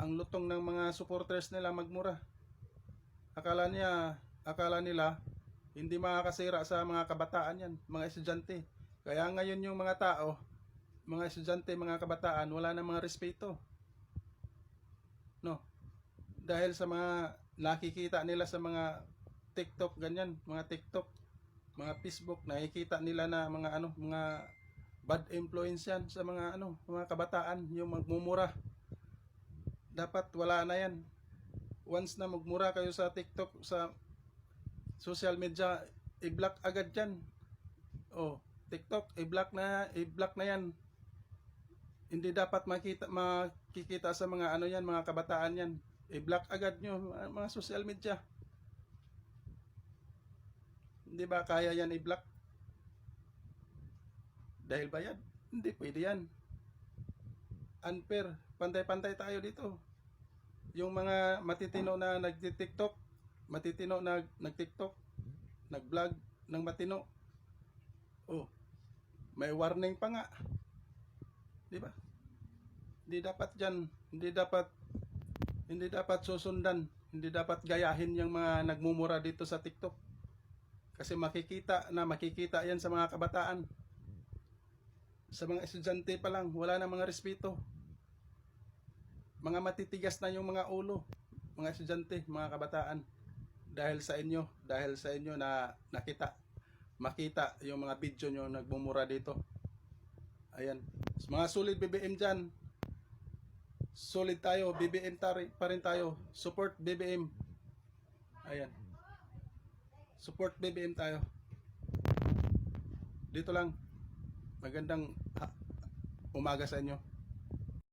ang lutong ng mga supporters nila magmura. Akala niya, akala nila hindi makakasira sa mga kabataan yan, mga estudyante. Kaya ngayon yung mga tao, mga estudyante, mga kabataan, wala na mga respeto. No? Dahil sa mga nakikita nila sa mga TikTok, ganyan, mga TikTok, mga Facebook, nakikita nila na mga ano, mga bad influence yan sa mga ano, mga kabataan, yung magmumura. Dapat wala na yan. Once na magmura kayo sa TikTok, sa social media, i-block agad yan. Oh, TikTok, i-block na, i-block na yan. Hindi dapat makita, makikita sa mga ano yan, mga kabataan yan. I-block agad nyo, mga social media. Hindi ba kaya yan i-block? Dahil bayad? Hindi pwede yan. Unfair. Pantay-pantay tayo dito. Yung mga matitino na nagti-TikTok, matitino na nag-TikTok, nag-vlog ng matino. Oh, may warning pa nga. Di ba? Hindi dapat diyan, hindi dapat hindi dapat susundan, hindi dapat gayahin yung mga nagmumura dito sa TikTok. Kasi makikita na makikita yan sa mga kabataan. Sa mga estudyante pa lang, wala na mga respeto. Mga matitigas na yung mga ulo, mga estudyante, mga kabataan. Dahil sa inyo, dahil sa inyo na nakita, makita yung mga video nyo nagmumura dito. Ayan. Mga solid BBM dyan, solid tayo, BBM tari, pa rin tayo. Support BBM. Ayan. Support BBM tayo. Dito lang. Magandang umaga sa inyo.